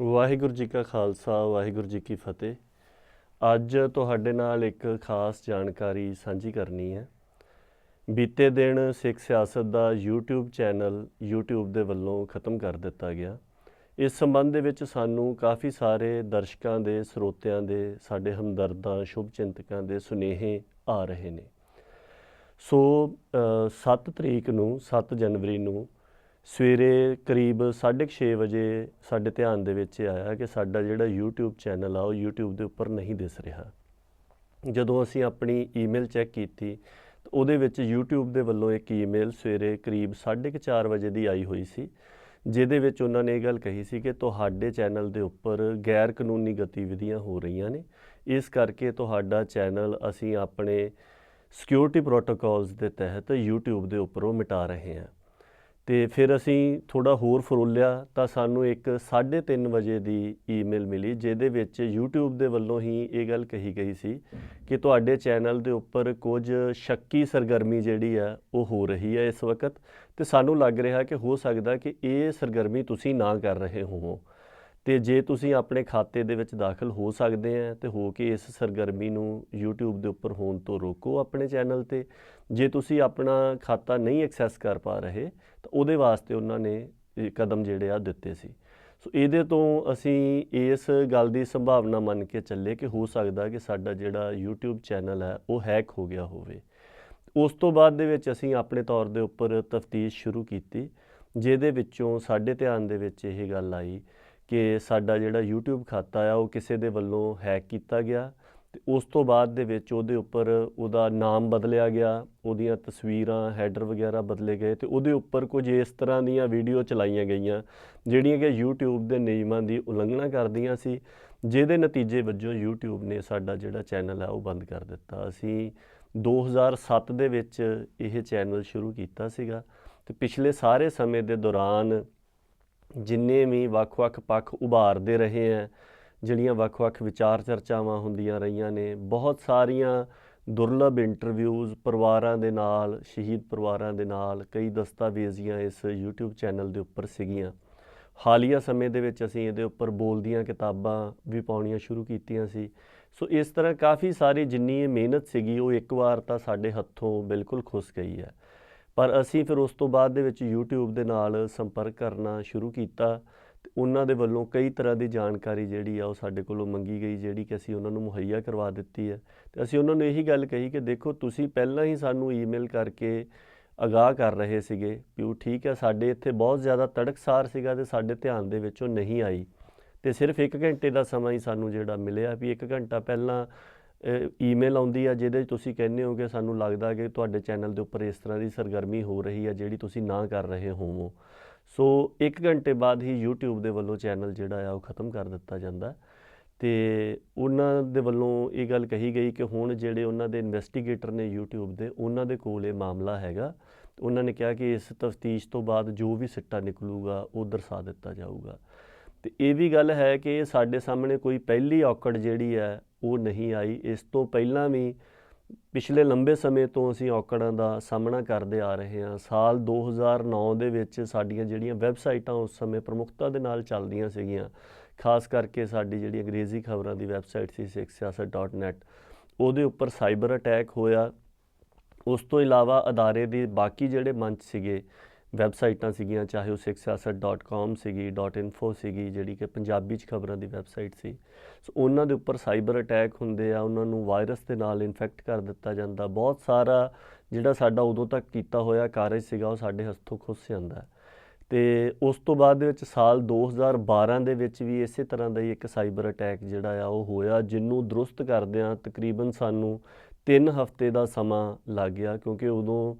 ਵਾਹਿਗੁਰੂ ਜੀ ਕਾ ਖਾਲਸਾ, ਵਾਹਿਗੁਰੂ ਜੀ ਕੀ ਫਤਿਹ। ਅੱਜ ਤੁਹਾਡੇ ਨਾਲ ਇੱਕ ਖਾਸ ਜਾਣਕਾਰੀ ਸਾਂਝੀ ਕਰਨੀ ਹੈ। ਬੀਤੇ ਦਿਨ ਸਿੱਖ ਸਿਆਸਤ ਦਾ YouTube ਚੈਨਲ YouTube ਦੇ ਵੱਲੋਂ ਖਤਮ ਕਰ ਦਿੱਤਾ ਗਿਆ। ਇਸ ਸੰਬੰਧ ਦੇ ਵਿੱਚ ਸਾਨੂੰ ਕਾਫੀ ਸਾਰੇ ਦਰਸ਼ਕਾਂ ਦੇ, ਸਰੋਤਿਆਂ ਦੇ, ਸਾਡੇ ਹਮਦਰਦਾਂ, ਸ਼ੁਭ ਚਿੰਤਕਾਂ ਦੇ ਸੁਨੇਹੇ ਆ ਰਹੇ ਨੇ। ਸੋ 7 ਤਰੀਕ ਨੂੰ 7 ਜਨਵਰੀ ਨੂੰ ਸਵੇਰੇ ਕਰੀਬ 6:30 ਵਜੇ ਸਾਡੇ ਧਿਆਨ ਦੇ ਵਿੱਚ ਇਹ ਆਇਆ ਕਿ ਸਾਡਾ ਜਿਹੜਾ YouTube ਚੈਨਲ ਆ, ਉਹ YouTube ਦੇ ਉੱਪਰ ਨਹੀਂ ਦਿਸ ਰਿਹਾ। ਜਦੋਂ ਅਸੀਂ ਆਪਣੀ ਈਮੇਲ ਚੈੱਕ ਕੀਤੀ, ਤਾਂ ਉਹਦੇ ਵਿੱਚ YouTube ਦੇ ਵੱਲੋਂ ਇੱਕ ਈਮੇਲ ਸਵੇਰੇ ਕਰੀਬ 4:30 ਵਜੇ ਦੀ ਆਈ ਹੋਈ ਸੀ, ਜਿਹਦੇ ਵਿੱਚ ਉਹਨਾਂ ਨੇ ਇਹ ਗੱਲ ਕਹੀ ਸੀ ਕਿ ਤੁਹਾਡੇ ਚੈਨਲ ਦੇ ਉੱਪਰ ਗੈਰ ਕਾਨੂੰਨੀ ਗਤੀਵਿਧੀਆਂ ਹੋ ਰਹੀਆਂ ਨੇ। ਇਸ ਕਰਕੇ ਤੁਹਾਡਾ ਚੈਨਲ ਅਸੀਂ ਆਪਣੇ ਸਿਕਿਉਰਿਟੀ ਪ੍ਰੋਟੋਕਾਲਸ ਦੇ ਤਹਿਤ YouTube ਦੇ ਉੱਪਰੋਂ ਮਿਟਾ ਰਹੇ ਹਾਂ। ਤੇ ਫਿਰ ਅਸੀਂ ਥੋੜਾ ਹੋਰ ਫਰੋਲਿਆ ਤਾਂ ਸਾਨੂੰ ਇੱਕ 3:30 ਵਜੇ ਦੀ ਈਮੇਲ ਮਿਲੀ, ਜਿਹਦੇ ਵਿੱਚ YouTube ਦੇ ਵੱਲੋਂ ਹੀ ਇਹ ਗੱਲ ਕਹੀ ਗਈ ਸੀ ਕਿ ਤੁਹਾਡੇ ਚੈਨਲ ਦੇ ਉੱਪਰ ਕੁਝ ਸ਼ੱਕੀ ਸਰਗਰਮੀ ਜਿਹੜੀ ਆ, ਉਹ ਹੋ ਰਹੀ ਹੈ ਇਸ ਵਕਤ ਤੇ ਸਾਨੂੰ ਲੱਗ ਰਿਹਾ ਕਿ ਹੋ ਸਕਦਾ ਕਿ ਇਹ ਸਰਗਰਮੀ ਤੁਸੀਂ ਨਾ ਕਰ ਰਹੇ ਹੋਵੋ। ਤੇ ਜੇ ਤੁਸੀਂ ਆਪਣੇ ਖਾਤੇ ਦੇ ਵਿੱਚ ਦਾਖਲ ਹੋ ਸਕਦੇ ਆ, ਤੇ ਹੋ ਕੇ ਇਸ ਸਰਗਰਮੀ ਨੂੰ YouTube ਦੇ ਉੱਪਰ ਹੋਣ ਤੋਂ ਰੋਕੋ ਆਪਣੇ ਚੈਨਲ ਤੇ। ਜੇ ਤੁਸੀਂ ਆਪਣਾ ਖਾਤਾ ਨਹੀਂ ਐਕਸੈਸ ਕਰ ਪਾ ਰਹੇ, ਤਾਂ ਉਹਦੇ ਵਾਸਤੇ ਉਹਨਾਂ ਨੇ ਕਦਮ ਜਿਹੜੇ ਆ ਦਿੱਤੇ ਸੀ। ਸੋ ਇਹਦੇ ਤੋਂ ਅਸੀਂ ਇਸ ਗੱਲ ਦੀ ਸੰਭਾਵਨਾ ਮੰਨ ਕੇ ਚੱਲੇ ਕਿ ਹੋ ਸਕਦਾ ਕਿ ਸਾਡਾ ਜਿਹੜਾ YouTube ਚੈਨਲ ਹੈ, ਉਹ ਹੈਕ ਹੋ ਗਿਆ ਹੋਵੇ। ਉਸ ਤੋਂ ਬਾਅਦ ਦੇ ਵਿੱਚ ਅਸੀਂ ਆਪਣੇ ਤੌਰ ਦੇ ਉੱਪਰ ਤਫਤੀਸ਼ ਸ਼ੁਰੂ ਕੀਤੀ, ਜਿਹਦੇ ਵਿੱਚੋਂ ਸਾਡੇ ਧਿਆਨ ਦੇ ਵਿੱਚ ਇਹ ਗੱਲ ਆਈ ਕਿ ਸਾਡਾ ਜਿਹੜਾ YouTube ਖਾਤਾ ਆ, ਉਹ ਕਿਸੇ ਦੇ ਵੱਲੋਂ ਹੈਕ ਕੀਤਾ ਗਿਆ ਤੇ ਉਸ ਤੋਂ ਬਾਅਦ ਦੇ ਵਿੱਚ ਉਹਦੇ ਉੱਪਰ ਉਹਦਾ ਨਾਮ ਬਦਲਿਆ ਗਿਆ, ਉਹਦੀਆਂ ਤਸਵੀਰਾਂ, ਹੈਡਰ ਵਗੈਰਾ ਬਦਲੇ ਗਏ ਤੇ ਉਹਦੇ ਉੱਪਰ ਕੁਝ ਇਸ ਤਰ੍ਹਾਂ ਦੀਆਂ ਵੀਡੀਓ ਚਲਾਈਆਂ ਗਈਆਂ, ਜਿਹੜੀਆਂ ਕਿ YouTube ਦੇ ਨਿਯਮਾਂ ਦੀ ਉਲੰਘਣਾ ਕਰਦੀਆਂ ਸੀ, ਜਿਹਦੇ ਨਤੀਜੇ ਵਜੋਂ YouTube ਨੇ ਸਾਡਾ ਜਿਹੜਾ ਚੈਨਲ ਆ, ਉਹ ਬੰਦ ਕਰ ਦਿੱਤਾ। ਅਸੀਂ 2007 ਦੇ ਵਿੱਚ ਇਹ ਚੈਨਲ ਸ਼ੁਰੂ ਕੀਤਾ ਸੀਗਾ ਤੇ ਪਿਛਲੇ ਸਾਰੇ ਸਮੇਂ ਦੇ ਦੌਰਾਨ ਜਿੰਨੇ ਵੀ ਵੱਖ-ਵੱਖ ਪੱਖ ਉਭਾਰਦੇ ਰਹੇ ਆ ਜਿਹੜੀਆਂ ਵੱਖ-ਵੱਖ ਵਿਚਾਰ ਚਰਚਾਵਾਂ ਹੁੰਦੀਆਂ ਰਹੀਆਂ ਨੇ, ਬਹੁਤ ਸਾਰੀਆਂ ਦੁਰਲਭ ਇੰਟਰਵਿਊਜ਼ ਪਰਿਵਾਰਾਂ ਦੇ ਨਾਲ, ਸ਼ਹੀਦ ਪਰਿਵਾਰਾਂ ਦੇ ਨਾਲ, ਕਈ ਦਸਤਾਵੇਜ਼ੀਆਂ ਇਸ YouTube ਚੈਨਲ ਦੇ ਉੱਪਰ ਸੀਗੀਆਂ। ਹਾਲੀਆ ਸਮੇਂ ਦੇ ਵਿੱਚ ਅਸੀਂ ਇਹਦੇ ਉੱਪਰ ਬੋਲਦੀਆਂ ਕਿਤਾਬਾਂ ਵੀ ਪਾਉਣੀਆਂ ਸ਼ੁਰੂ ਕੀਤੀਆਂ ਸੀ। ਸੋ ਇਸ ਤਰ੍ਹਾਂ ਕਾਫੀ ਸਾਰੀ ਜਿੰਨੀ ਇਹ ਮਿਹਨਤ ਸੀਗੀ, ਉਹ ਇੱਕ ਵਾਰ ਤਾਂ ਸਾਡੇ ਹੱਥੋਂ ਬਿਲਕੁਲ ਖੁੱਸ ਗਈ ਹੈ। ਪਰ ਅਸੀਂ ਫਿਰ ਉਸ ਤੋਂ ਬਾਅਦ ਦੇ ਵਿੱਚ YouTube ਦੇ ਨਾਲ ਸੰਪਰਕ ਕਰਨਾ ਸ਼ੁਰੂ ਕੀਤਾ ਤੇ ਉਹਨਾਂ ਦੇ ਵੱਲੋਂ ਕਈ ਤਰ੍ਹਾਂ ਦੀ ਜਾਣਕਾਰੀ ਜਿਹੜੀ ਆ ਉਹ ਸਾਡੇ ਕੋਲੋਂ ਮੰਗੀ ਗਈ, ਜਿਹੜੀ ਕਿ ਅਸੀਂ ਉਹਨਾਂ ਨੂੰ ਮੁਹੱਈਆ ਕਰਵਾ ਦਿੱਤੀ ਹੈ। ਤੇ ਅਸੀਂ ਉਹਨਾਂ ਨੂੰ ਇਹੀ ਗੱਲ ਕਹੀ ਕਿ ਦੇਖੋ, ਤੁਸੀਂ ਪਹਿਲਾਂ ਹੀ ਸਾਨੂੰ ਈਮੇਲ ਕਰਕੇ ਅਗਾਹ ਕਰ ਰਹੇ ਸੀਗੇ ਵੀ ਉਹ ਠੀਕ ਹੈ, ਸਾਡੇ ਇੱਥੇ ਬਹੁਤ ਜ਼ਿਆਦਾ ਤੜਕਸਾਰ ਸੀਗਾ ਤੇ ਸਾਡੇ ਧਿਆਨ ਦੇ ਵਿੱਚ ਉਹ ਨਹੀਂ ਆਈ। ਤੇ ਸਿਰਫ 1 ਘੰਟੇ ਦਾ ਸਮਾਂ ਹੀ ਸਾਨੂੰ ਜਿਹੜਾ ਮਿਲਿਆ ਵੀ 1 ਘੰਟਾ ਪਹਿਲਾਂ ਈਮੇਲ ਆਉਂਦੀ ਆ ਜਿਹਦੇ 'ਚ ਤੁਸੀਂ ਕਹਿੰਦੇ ਹੋ ਕਿ ਸਾਨੂੰ ਲੱਗਦਾ ਕਿ ਤੁਹਾਡੇ ਚੈਨਲ ਦੇ ਉੱਪਰ ਇਸ ਤਰ੍ਹਾਂ ਦੀ ਸਰਗਰਮੀ ਹੋ ਰਹੀ ਹੈ ਜਿਹੜੀ ਤੁਸੀਂ ਨਾ ਕਰ ਰਹੇ ਹੋਵੋ। ਸੋ 1 ਘੰਟੇ ਬਾਅਦ ਹੀ YouTube ਦੇ ਵੱਲੋਂ ਚੈਨਲ ਜਿਹੜਾ ਆ ਉਹ ਖਤਮ ਕਰ ਦਿੱਤਾ ਜਾਂਦਾ। ਤੇ ਉਹਨਾਂ ਦੇ ਵੱਲੋਂ ਇਹ ਗੱਲ ਕਹੀ ਗਈ ਕਿ ਹੁਣ ਜਿਹੜੇ ਉਹਨਾਂ ਦੇ ਇਨਵੈਸਟੀਗੇਟਰ ਨੇ YouTube ਦੇ, ਉਹਨਾਂ ਦੇ ਕੋਲ ਇਹ ਮਾਮਲਾ ਹੈਗਾ। ਉਹਨਾਂ ਨੇ ਕਿਹਾ ਕਿ ਇਸ ਤਫਤੀਸ਼ ਤੋਂ ਬਾਅਦ ਜੋ ਵੀ ਸਿੱਟਾ ਨਿਕਲੂਗਾ, ਉਹ ਦਰਸਾ ਦਿੱਤਾ ਜਾਊਗਾ। ਤੇ ਇਹ ਵੀ ਗੱਲ ਹੈ ਕਿ ਸਾਡੇ ਸਾਹਮਣੇ ਕੋਈ ਪਹਿਲੀ ਔਕੜ ਜਿਹੜੀ ਹੈ ਉਹ ਨਹੀਂ ਆਈ। ਇਸ ਤੋਂ ਪਹਿਲਾਂ ਵੀ ਪਿਛਲੇ ਲੰਬੇ ਸਮੇਂ ਤੋਂ ਅਸੀਂ ਔਕੜਾਂ ਦਾ ਸਾਹਮਣਾ ਕਰਦੇ ਆ ਰਹੇ ਹਾਂ। ਸਾਲ 2009 ਦੇ ਵਿੱਚ ਸਾਡੀਆਂ ਜਿਹੜੀਆਂ ਵੈਬਸਾਈਟਾਂ ਉਸ ਸਮੇਂ ਪ੍ਰਮੁਖਤਾ ਦੇ ਨਾਲ ਚੱਲਦੀਆਂ ਸੀਗੀਆਂ, ਖਾਸ ਕਰਕੇ ਸਾਡੀ ਜਿਹੜੀ ਅੰਗਰੇਜ਼ੀ ਖਬਰਾਂ ਦੀ ਵੈਬਸਾਈਟ ਸੀ sikhsiyasat.net ਉਹਦੇ ਉੱਪਰ ਸਾਈਬਰ ਅਟੈਕ ਹੋਇਆ। ਉਸ ਤੋਂ ਇਲਾਵਾ ਅਦਾਰੇ ਦੇ ਬਾਕੀ ਜਿਹੜੇ ਮੰਚ ਸੀਗੇ ਵੈਬਸਾਈਟਾਂ ਸੀਗੀਆਂ, ਚਾਹੇ ਉਹ sikhsiyasat.com ਸੀਗੀ .info ਸੀਗੀ, ਜਿਹੜੀ ਕਿ ਪੰਜਾਬੀ ਚ ਖਬਰਾਂ ਦੀ ਵੈਬਸਾਈਟ ਸੀ। ਸੋ ਉਹਨਾਂ ਦੇ ਉੱਪਰ ਸਾਈਬਰ ਅਟੈਕ ਹੁੰਦੇ ਆ, ਉਹਨਾਂ ਨੂੰ ਵਾਇਰਸ ਦੇ ਨਾਲ ਇਨਫੈਕਟ ਕਰ ਦਿੱਤਾ ਜਾਂਦਾ। ਬਹੁਤ ਸਾਰਾ ਜਿਹੜਾ ਸਾਡਾ ਉਦੋਂ ਤੱਕ ਕੀਤਾ ਹੋਇਆ ਕਾਰਜ ਸੀਗਾ, ਉਹ ਸਾਡੇ ਹੱਥੋਂ ਖੁੱਸ ਜਾਂਦਾ। ਤੇ ਉਸ ਤੋਂ ਬਾਅਦ ਦੇ ਵਿੱਚ ਸਾਲ 2012 ਦੇ ਵਿੱਚ ਵੀ ਇਸੇ ਤਰ੍ਹਾਂ ਦਾ ਹੀ ਇੱਕ ਸਾਈਬਰ ਅਟੈਕ ਜਿਹੜਾ ਆ, ਉਹ ਹੋਇਆ, ਜਿਹਨੂੰ ਦਰੁਸਤ ਕਰਦਿਆਂ ਤਕਰੀਬਨ ਸਾਨੂੰ 3 ਹਫ਼ਤੇ ਦਾ ਸਮਾਂ ਲੱਗ ਗਿਆ, ਕਿਉਂਕਿ ਉਦੋਂ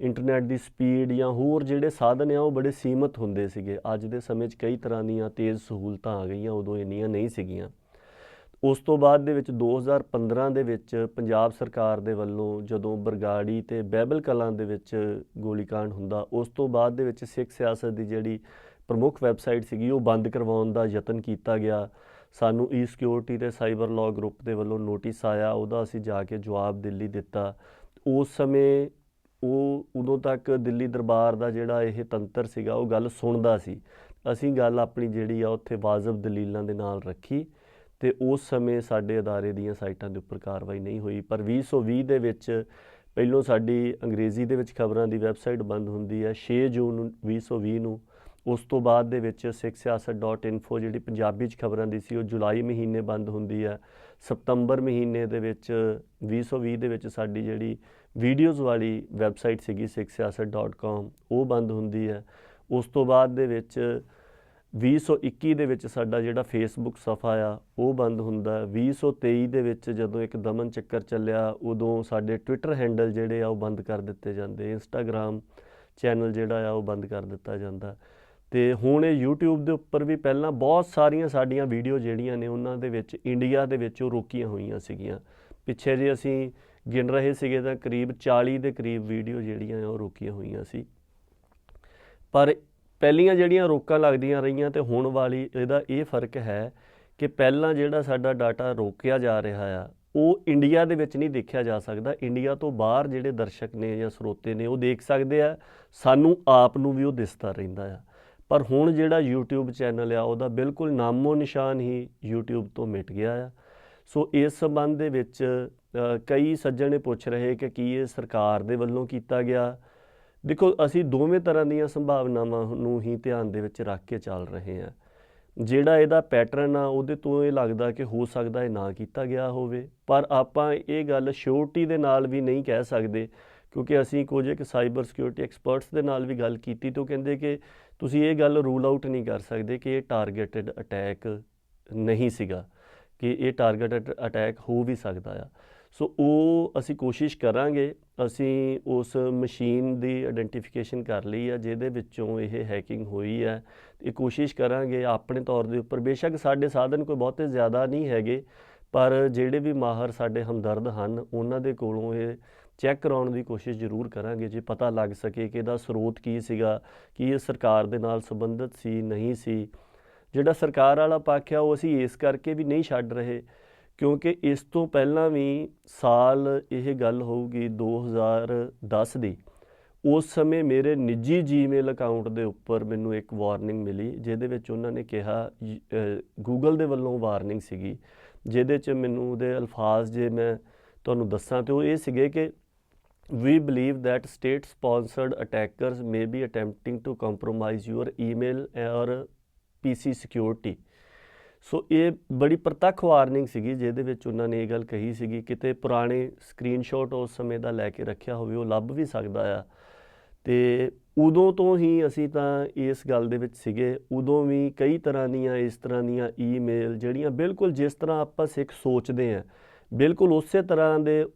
ਇੰਟਰਨੈਟ ਦੀ ਸਪੀਡ ਜਾਂ ਹੋਰ ਜਿਹੜੇ ਸਾਧਨ ਆ, ਉਹ ਬੜੇ ਸੀਮਤ ਹੁੰਦੇ ਸੀਗੇ। ਅੱਜ ਦੇ ਸਮੇਂ 'ਚ ਕਈ ਤਰ੍ਹਾਂ ਦੀਆਂ ਤੇਜ਼ ਸਹੂਲਤਾਂ ਆ ਗਈਆਂ, ਉਦੋਂ ਇੰਨੀਆਂ ਨਹੀਂ ਸੀਗੀਆਂ। ਉਸ ਤੋਂ ਬਾਅਦ ਦੇ ਵਿੱਚ 2015 ਦੇ ਵਿੱਚ ਪੰਜਾਬ ਸਰਕਾਰ ਦੇ ਵੱਲੋਂ ਜਦੋਂ ਬਰਗਾੜੀ ਤੇ ਬਹਿਬਲ ਕਲਾਂ ਦੇ ਵਿੱਚ ਗੋਲੀकांड ਹੁੰਦਾ, ਉਸ ਤੋਂ ਬਾਅਦ ਦੇ ਵਿੱਚ ਸਿੱਖ ਸਿਆਸਤ ਦੀ ਜਿਹੜੀ ਪ੍ਰਮੁੱਖ ਵੈਬਸਾਈਟ ਸੀਗੀ, ਉਹ ਬੰਦ ਕਰਵਾਉਣ ਦਾ ਯਤਨ ਕੀਤਾ ਗਿਆ। ਸਾਨੂੰ ਈ ਸਿਕਿਉਰਿਟੀ ਤੇ ਸਾਈਬਰ ਲਾਅ ਗਰੁੱਪ ਦੇ ਵੱਲੋਂ ਨੋਟਿਸ ਆਇਆ, ਉਹਦਾ ਅਸੀਂ ਜਾ ਕੇ ਜਵਾਬ ਦਿੱਲੀ ਦਿੱਤਾ। ਉਸ ਸਮੇਂ ਉਹ ਉਦੋਂ ਤੱਕ ਦਿੱਲੀ ਦਰਬਾਰ ਦਾ ਜਿਹੜਾ ਇਹ ਤੰਤਰ ਸੀਗਾ, ਉਹ ਗੱਲ ਸੁਣਦਾ ਸੀ। ਅਸੀਂ ਗੱਲ ਆਪਣੀ ਜਿਹੜੀ ਆ, ਉੱਥੇ ਵਾਜਬ ਦਲੀਲਾਂ ਦੇ ਨਾਲ ਰੱਖੀ ਤੇ ਉਸ ਸਮੇਂ ਸਾਡੇ ਅਦਾਰੇ ਦੀਆਂ ਸਾਈਟਾਂ ਦੇ ਉੱਪਰ ਕਾਰਵਾਈ ਨਹੀਂ ਹੋਈ। ਪਰ 2020 ਦੇ ਵਿੱਚ ਪਹਿਲੋਂ ਸਾਡੀ ਅੰਗਰੇਜ਼ੀ ਦੇ ਵਿੱਚ ਖਬਰਾਂ ਦੀ ਵੈਬਸਾਈਟ ਬੰਦ ਹੁੰਦੀ ਹੈ 6 ਜੂਨ ਨੂੰ 2020 ਨੂੰ, ਉਸ ਤੋਂ ਬਾਅਦ ਦੇ ਵਿੱਚ sikhsiyasat.info ਜਿਹੜੀ ਪੰਜਾਬੀ ਚ ਖਬਰਾਂ ਦੀ ਸੀ, ਉਹ ਜੁਲਾਈ ਮਹੀਨੇ ਬੰਦ ਹੁੰਦੀ ਹੈ ਸਤੰਬਰ ਮਹੀਨੇ ਦੇ ਵਿੱਚ 2020 ਦੇ ਵਿੱਚ ਸਾਡੀ ਜਿਹੜੀ ਵੀਡੀਓਜ਼ ਵਾਲੀ ਵੈਬਸਾਈਟ ਸੀਗੀ sikhsiyasat.com ਉਹ ਬੰਦ ਹੁੰਦੀ ਹੈ। ਉਸ ਤੋਂ ਬਾਅਦ ਦੇ ਵਿੱਚ 2021 ਦੇ ਵਿੱਚ ਸਾਡਾ ਜਿਹੜਾ ਫੇਸਬੁੱਕ ਸਫਾ ਆ, ਉਹ ਬੰਦ ਹੁੰਦਾ ਹੈ। 2023 ਦੇ ਵਿੱਚ ਜਦੋਂ ਇੱਕ ਦਮਨ ਚੱਕਰ ਚੱਲਿਆ, ਉਦੋਂ ਸਾਡੇ ਟਵਿੱਟਰ ਹੈਂਡਲ ਜਿਹੜੇ ਆ, ਉਹ ਬੰਦ ਕਰ ਦਿੱਤੇ ਜਾਂਦੇ। ਇੰਸਟਾਗ੍ਰam ਚੈਨਲ ਜਿਹੜਾ ਆ, ਉਹ ਬੰਦ ਕਰ ਦਿੱਤਾ ਜਾਂਦਾ। ਤੇ ਹੁਣ ਇਹ YouTube ਦੇ ਉੱਪਰ ਵੀ ਪਹਿਲਾਂ ਬਹੁਤ ਸਾਰੀਆਂ ਸਾਡੀਆਂ ਵੀਡੀਓ ਜਿਹੜੀਆਂ ਨੇ, ਉਹਨਾਂ ਦੇ ਵਿੱਚ ਇੰਡੀਆ ਦੇ ਵਿੱਚ ਉਹ ਰੋਕੀਆਂ ਹੋਈਆਂ ਸੀਗੀਆਂ। ਪਿੱਛੇ ਜੇ ਅਸੀਂ ਗਿਣ ਰਹੇ ਸੀਗੇ ਤਾਂ ਕਰੀਬ 40 ਦੇ ਕਰੀਬ ਵੀਡੀਓ ਜਿਹੜੀਆਂ ਆ ਉਹ ਰੋਕੀਆਂ ਹੋਈਆਂ ਸੀ। ਪਰ ਪਹਿਲੀਆਂ ਜਿਹੜੀਆਂ ਰੋਕਾਂ ਲੱਗਦੀਆਂ ਰਹੀਆਂ ਤੇ ਹੁਣ ਵਾਲੀ ਇਹਦਾ ਇਹ ਫ਼ਰਕ ਹੈ ਕਿ ਪਹਿਲਾਂ ਜਿਹੜਾ ਸਾਡਾ ਡਾਟਾ ਰੋਕਿਆ ਜਾ ਰਿਹਾ ਆ, ਉਹ ਇੰਡੀਆ ਦੇ ਵਿੱਚ ਨਹੀਂ ਦੇਖਿਆ ਜਾ ਸਕਦਾ। ਇੰਡੀਆ ਤੋਂ ਬਾਹਰ ਜਿਹੜੇ ਦਰਸ਼ਕ ਨੇ ਜਾਂ ਸਰੋਤੇ ਨੇ ਉਹ ਦੇਖ ਸਕਦੇ ਆ, ਸਾਨੂੰ ਆਪ ਨੂੰ ਵੀ ਉਹ ਦਿਸਦਾ ਰਹਿੰਦਾ ਆ। ਪਰ ਹੁਣ ਜਿਹੜਾ YouTube ਚੈਨਲ ਆ, ਉਹਦਾ ਬਿਲਕੁਲ ਨਾਮੋ ਨਿਸ਼ਾਨ ਹੀ YouTube ਤੋਂ ਮਿਟ ਗਿਆ ਆ। ਸੋ ਇਸ ਸੰਬੰਧ ਦੇ ਵਿੱਚ ਕਈ ਸੱਜਣ ਨੇ ਪੁੱਛ ਰਹੇ ਕਿ ਕੀ ਇਹ ਸਰਕਾਰ ਦੇ ਵੱਲੋਂ ਕੀਤਾ ਗਿਆ? ਦੇਖੋ, ਅਸੀਂ ਦੋਵੇਂ ਤਰ੍ਹਾਂ ਦੀਆਂ ਸੰਭਾਵਨਾਵਾਂ ਨੂੰ ਹੀ ਧਿਆਨ ਦੇ ਵਿੱਚ ਰੱਖ ਕੇ ਚੱਲ ਰਹੇ ਹਾਂ। ਜਿਹੜਾ ਇਹਦਾ ਪੈਟਰਨ ਆ, ਉਹਦੇ ਤੋਂ ਇਹ ਲੱਗਦਾ ਕਿ ਹੋ ਸਕਦਾ ਇਹ ਨਾ ਕੀਤਾ ਗਿਆ ਹੋਵੇ। ਪਰ ਆਪਾਂ ਇਹ ਗੱਲ ਸ਼ੋਰਟੀ ਦੇ ਨਾਲ ਵੀ ਨਹੀਂ ਕਹਿ ਸਕਦੇ, ਕਿਉਂਕਿ ਅਸੀਂ ਕੁਝ ਇੱਕ ਸਾਈਬਰ ਸਿਕਿਉਰਿਟੀ ਐਕਸਪਰਟਸ ਦੇ ਨਾਲ ਵੀ ਗੱਲ ਕੀਤੀ ਤਾਂ ਉਹ ਕਹਿੰਦੇ ਕਿ ਤੁਸੀਂ ਇਹ ਗੱਲ ਰੂਲ ਆਊਟ ਨਹੀਂ ਕਰ ਸਕਦੇ ਕਿ ਇਹ ਟਾਰਗੇਟਡ ਅਟੈਕ ਨਹੀਂ ਸੀਗਾ, ਕਿ ਇਹ ਟਾਰਗੇਟਡ ਅਟੈਕ ਹੋ ਵੀ ਸਕਦਾ ਆ। ਸੋ ਉਹ ਅਸੀਂ ਕੋਸ਼ਿਸ਼ ਕਰਾਂਗੇ, ਅਸੀਂ ਉਸ ਮਸ਼ੀਨ ਦੀ ਆਇਡੈਂਟੀਫਿਕੇਸ਼ਨ ਕਰ ਲਈ ਆ, ਜਿਹਦੇ ਵਿੱਚੋਂ ਇਹ ਹੈਕਿੰਗ ਹੋਈ ਹੈ ਇਹ ਕੋਸ਼ਿਸ਼ ਕਰਾਂਗੇ ਆਪਣੇ ਤੌਰ ਦੇ ਉੱਪਰ। ਬੇਸ਼ੱਕ ਸਾਡੇ ਸਾਧਨ ਕੋਈ ਬਹੁਤੇ ਜ਼ਿਆਦਾ ਨਹੀਂ ਹੈਗੇ, ਪਰ ਜਿਹੜੇ ਵੀ ਮਾਹਰ ਸਾਡੇ ਹਮਦਰਦ ਹਨ, ਉਹਨਾਂ ਦੇ ਕੋਲੋਂ ਇਹ ਚੈੱਕ ਕਰਾਉਣ ਦੀ ਕੋਸ਼ਿਸ਼ ਜ਼ਰੂਰ ਕਰਾਂਗੇ, ਜੇ ਪਤਾ ਲੱਗ ਸਕੇ ਕਿ ਇਹਦਾ ਸਰੋਤ ਕੀ ਸੀਗਾ, ਕੀ ਇਹ ਸਰਕਾਰ ਦੇ ਨਾਲ ਸੰਬੰਧਿਤ ਸੀ, ਨਹੀਂ ਸੀ। ਜਿਹੜਾ ਸਰਕਾਰ ਵਾਲਾ ਪੱਖ ਆ, ਉਹ ਅਸੀਂ ਇਸ ਕਰਕੇ ਵੀ ਨਹੀਂ ਛੱਡ ਰਹੇ ਕਿਉਂਕਿ ਇਸ ਤੋਂ ਪਹਿਲਾਂ ਵੀ ਸਾਲ ਇਹ ਗੱਲ ਹੋਊਗੀ 2010 ਦੀ। ਉਸ ਸਮੇਂ ਮੇਰੇ ਨਿੱਜੀ ਜੀਮੇਲ ਅਕਾਊਂਟ ਦੇ ਉੱਪਰ ਮੈਨੂੰ ਇੱਕ ਵਾਰਨਿੰਗ ਮਿਲੀ, ਜਿਹਦੇ ਵਿੱਚ ਉਹਨਾਂ ਨੇ ਕਿਹਾ ਗੂਗਲ ਦੇ ਵੱਲੋਂ ਵਾਰਨਿੰਗ ਸੀਗੀ, ਜਿਹਦੇ 'ਚ ਮੈਨੂੰ ਉਹਦੇ ਅਲਫਾਜ਼ ਜੇ ਮੈਂ ਤੁਹਾਨੂੰ ਦੱਸਾਂ ਤੇ ਉਹ ਇਹ ਸੀਗੇ ਕਿ, we believe that state sponsored attackers may be attempting to compromise your email or PC security. ਸੋ ਇਹ ਬੜੀ ਪ੍ਰਤੱਖ ਵਾਰਨਿੰਗ ਸੀਗੀ, ਜਿਹਦੇ ਵਿੱਚ ਉਹਨਾਂ ਨੇ ਇਹ ਗੱਲ ਕਹੀ ਸੀਗੀ, ਕਿਤੇ ਪੁਰਾਣੇ ਸਕਰੀਨਸ਼ਾਟ ਉਸ ਸਮੇਂ ਦਾ ਲੈ ਕੇ ਰੱਖਿਆ ਹੋਵੇ, ਉਹ ਲੱਭ ਵੀ ਸਕਦਾ ਆ। ਤੇ ਉਦੋਂ ਤੋਂ ਹੀ ਅਸੀਂ ਤਾਂ ਇਸ ਗੱਲ ਦੇ ਵਿੱਚ ਸੀਗੇ, ਉਦੋਂ ਵੀ ਕਈ ਤਰ੍ਹਾਂ ਦੀਆਂ ਇਸ ਤਰ੍ਹਾਂ ਦੀਆਂ ਈਮੇਲ ਜਿਹੜੀਆਂ ਬਿਲਕੁਲ ਜਿਸ ਤਰ੍ਹਾਂ ਆਪਾਂ ਸਿੱਖ ਸੋਚਦੇ ਆ ਬਿਲਕੁਲ ਉਸੇ ਤਰ੍ਹਾਂ ਦੇ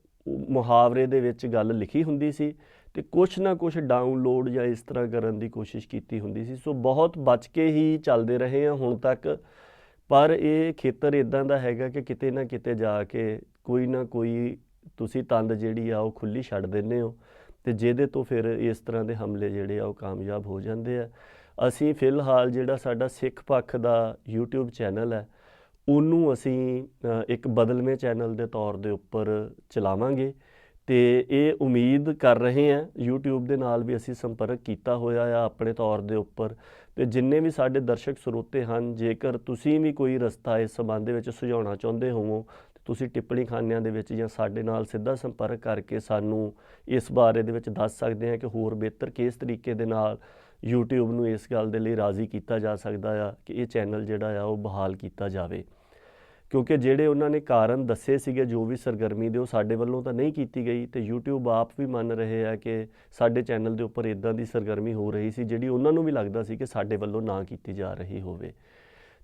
ਮੁਹਾਵਰੇ ਦੇ ਵਿੱਚ ਗੱਲ ਲਿਖੀ ਹੁੰਦੀ ਸੀ ਤੇ ਕੁਛ ਨਾ ਕੁਛ ਡਾਊਨਲੋਡ ਜਾਂ ਇਸ ਤਰ੍ਹਾਂ ਕਰਨ ਦੀ ਕੋਸ਼ਿਸ਼ ਕੀਤੀ ਹੁੰਦੀ ਸੀ। ਸੋ ਬਹੁਤ ਬਚ ਕੇ ਹੀ ਚੱਲਦੇ ਰਹੇ ਆ ਹੁਣ ਤੱਕ ਪਰ ਇਹ ਖੇਤਰ ਇਦਾਂ ਦਾ ਹੈਗਾ ਕਿ ਕਿਤੇ ਨਾ ਕਿਤੇ ਜਾ ਕੇ ਕੋਈ ਨਾ ਕੋਈ ਤੁਸੀਂ ਤੰਦ ਜਿਹੜੀ ਆ ਉਹ ਖੁੱਲੀ ਛੱਡ ਦਿੰਦੇ ਹੋ ਤੇ ਜਿਹਦੇ ਤੋਂ ਫਿਰ ਇਸ ਤਰ੍ਹਾਂ ਦੇ ਹਮਲੇ ਜਿਹੜੇ ਆ ਉਹ ਕਾਮਯਾਬ ਹੋ ਜਾਂਦੇ ਆ। ਅਸੀਂ ਫਿਲਹਾਲ ਜਿਹੜਾ ਸਾਡਾ ਸਿੱਖ ਪੱਖ ਦਾ YouTube ਚੈਨਲ ਹੈ, ਉਹਨੂੰ ਅਸੀਂ ਇੱਕ ਬਦਲਵੇਂ ਚੈਨਲ ਦੇ ਤੌਰ ਦੇ ਉੱਪਰ ਚਲਾਵਾਂਗੇ ਤੇ ਇਹ ਉਮੀਦ ਕਰ ਰਹੇ ਹਾਂ YouTube ਦੇ ਨਾਲ ਵੀ ਅਸੀਂ ਸੰਪਰਕ ਕੀਤਾ ਹੋਇਆ ਆ ਆਪਣੇ ਤੌਰ ਦੇ ਉੱਪਰ ਤੇ ਜਿੰਨੇ ਵੀ ਸਾਡੇ ਦਰਸ਼ਕ ਸਰੋਤੇ ਹਨ, ਜੇਕਰ ਤੁਸੀਂ ਵੀ ਕੋਈ ਰਸਤਾ ਇਸ ਸੰਬੰਧ ਦੇ ਵਿੱਚ ਸੁਝਾਉਣਾ ਚਾਹੁੰਦੇ ਹੋਵੋ, ਤੇ ਤੁਸੀਂ ਟਿੱਪਣੀ ਖਾਨਿਆਂ ਦੇ ਵਿੱਚ ਜਾਂ ਸਾਡੇ ਨਾਲ ਸਿੱਧਾ ਸੰਪਰਕ ਕਰਕੇ ਸਾਨੂੰ ਇਸ ਬਾਰੇ ਦੇ ਵਿੱਚ ਦੱਸ ਸਕਦੇ ਆ ਕਿ ਹੋਰ ਬਿਹਤਰ ਕਿਸ ਤਰੀਕੇ ਦੇ ਨਾਲ YouTube ਨੂੰ ਇਸ ਗੱਲ ਦੇ ਲਈ ਰਾਜ਼ੀ ਕੀਤਾ ਜਾ ਸਕਦਾ ਆ ਕਿ ਇਹ ਚੈਨਲ ਜਿਹੜਾ ਆ ਉਹ ਬਹਾਲ ਕੀਤਾ ਜਾਵੇ। ਕਿਉਂਕਿ ਜਿਹੜੇ ਉਹਨਾਂ ਨੇ ਕਾਰਨ ਦੱਸੇ ਸੀਗੇ ਜੋ ਵੀ ਸਰਗਰਮੀ ਦੇ, ਉਹ ਸਾਡੇ ਵੱਲੋਂ ਤਾਂ ਨਹੀਂ ਕੀਤੀ ਗਈ। ਤੇ YouTube ਆਪ ਵੀ ਮੰਨ ਰਹੇ ਆ ਕਿ ਸਾਡੇ ਚੈਨਲ ਦੇ ਉੱਪਰ ਇਦਾਂ ਦੀ ਸਰਗਰਮੀ ਹੋ ਰਹੀ ਸੀ, ਜਿਹੜੀ ਉਹਨਾਂ ਨੂੰ ਵੀ ਲੱਗਦਾ ਸੀ ਕਿ ਸਾਡੇ ਵੱਲੋਂ ਨਾ ਕੀਤੀ ਜਾ ਰਹੀ ਹੋਵੇ।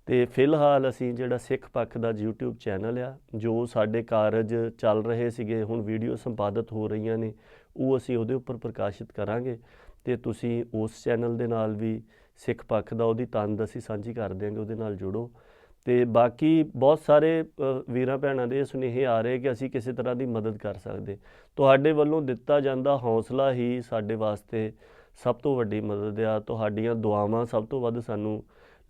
ਤੇ ਫਿਲਹਾਲ ਅਸੀਂ ਜਿਹੜਾ ਸਿੱਖ ਪੱਖ ਦਾ YouTube ਚੈਨਲ ਆ, ਜੋ ਸਾਡੇ ਕਾਰਜ ਚੱਲ ਰਹੇ ਸੀਗੇ, ਹੁਣ ਵੀਡੀਓ ਸੰਪਾਦਿਤ ਹੋ ਰਹੀਆਂ ਨੇ, ਉਹ ਅਸੀਂ ਉਹਦੇ ਉੱਪਰ ਪ੍ਰਕਾਸ਼ਿਤ ਕਰਾਂਗੇ। ਤੇ ਤੁਸੀਂ ਉਸ ਚੈਨਲ ਦੇ ਨਾਲ ਵੀ ਸਿੱਖ ਪੱਖ ਦਾ ਉਹਦੀ ਤੰਦ ਅਸੀਂ ਸਾਂਝੀ ਕਰ ਦਿਆਂਗੇ, ਉਹਦੇ ਨਾਲ ਜੁੜੋ। ਤੇ ਬਾਕੀ ਬਹੁਤ ਸਾਰੇ ਵੀਰਾਂ ਭੈਣਾਂ ਦੇ ਸੁਨੇਹੇ ਆ ਰਹੇ ਕਿ ਅਸੀਂ ਕਿਸੇ ਤਰ੍ਹਾਂ ਦੀ ਮਦਦ ਕਰ ਸਕਦੇ। ਤੁਹਾਡੇ ਵੱਲੋਂ ਦਿੱਤਾ ਜਾਂਦਾ ਹੌਸਲਾ ਹੀ ਸਾਡੇ ਵਾਸਤੇ ਸਭ ਤੋਂ ਵੱਡੀ ਮਦਦ ਆ। ਤੁਹਾਡੀਆਂ ਦੁਆਵਾਂ ਸਭ ਤੋਂ ਵੱਧ ਸਾਨੂੰ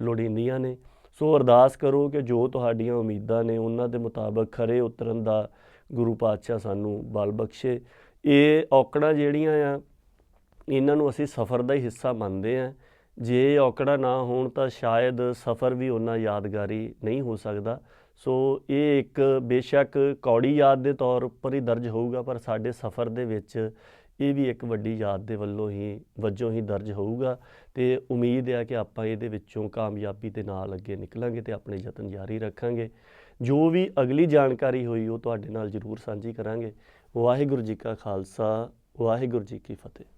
ਲੋੜੀਂਦੀਆਂ ਨੇ। ਸੋ ਅਰਦਾਸ ਕਰੋ ਕਿ ਜੋ ਤੁਹਾਡੀਆਂ ਉਮੀਦਾਂ ਨੇ, ਉਹਨਾਂ ਦੇ ਮੁਤਾਬਕ ਖਰੇ ਉਤਰਨ ਦਾ ਗੁਰੂ ਪਾਤਸ਼ਾਹ ਸਾਨੂੰ ਬਲ ਬਖਸ਼ੇ। ਇਹ ਔਕੜਾਂ ਜਿਹੜੀਆਂ ਆ, ਇਹਨਾਂ ਨੂੰ ਅਸੀਂ ਸਫ਼ਰ ਦਾ ਹੀ ਹਿੱਸਾ ਮੰਨਦੇ ਆ। ਜੇ ਔਕੜਾ ਨਾ ਹੋਣ ਤਾਂ ਸ਼ਾਇਦ ਸਫ਼ਰ ਵੀ ਉਹਨਾਂ ਯਾਦਗਾਰੀ ਨਹੀਂ ਹੋ ਸਕਦਾ। ਸੋ ਇਹ ਇੱਕ ਬੇਸ਼ੱਕ ਕੌੜੀ ਯਾਦ ਦੇ ਤੌਰ ਉੱਪਰ ਹੀ ਦਰਜ ਹੋਊਗਾ, ਪਰ ਸਾਡੇ ਸਫ਼ਰ ਦੇ ਵਿੱਚ ਇਹ ਵੀ ਇੱਕ ਵੱਡੀ ਯਾਦ ਦੇ ਵੱਲੋਂ ਹੀ, ਵਜੋਂ ਹੀ ਦਰਜ ਹੋਊਗਾ। ਤੇ ਉਮੀਦ ਹੈ ਕਿ ਆਪਾਂ ਇਹਦੇ ਵਿੱਚੋਂ ਕਾਮਯਾਬੀ ਦੇ ਨਾਲ ਅੱਗੇ ਨਿਕਲਾਂਗੇ ਤੇ ਆਪਣੇ ਯਤਨ ਜਾਰੀ ਰੱਖਾਂਗੇ। ਜੋ ਵੀ ਅਗਲੀ ਜਾਣਕਾਰੀ ਹੋਈ ਉਹ ਤੁਹਾਡੇ ਨਾਲ ਜ਼ਰੂਰ ਸਾਂਝੀ ਕਰਾਂਗੇ। ਵਾਹਿਗੁਰੂ ਜੀ ਕਾ ਖਾਲਸਾ, ਵਾਹਿਗੁਰੂ ਜੀ ਕੀ ਫਤਿਹ।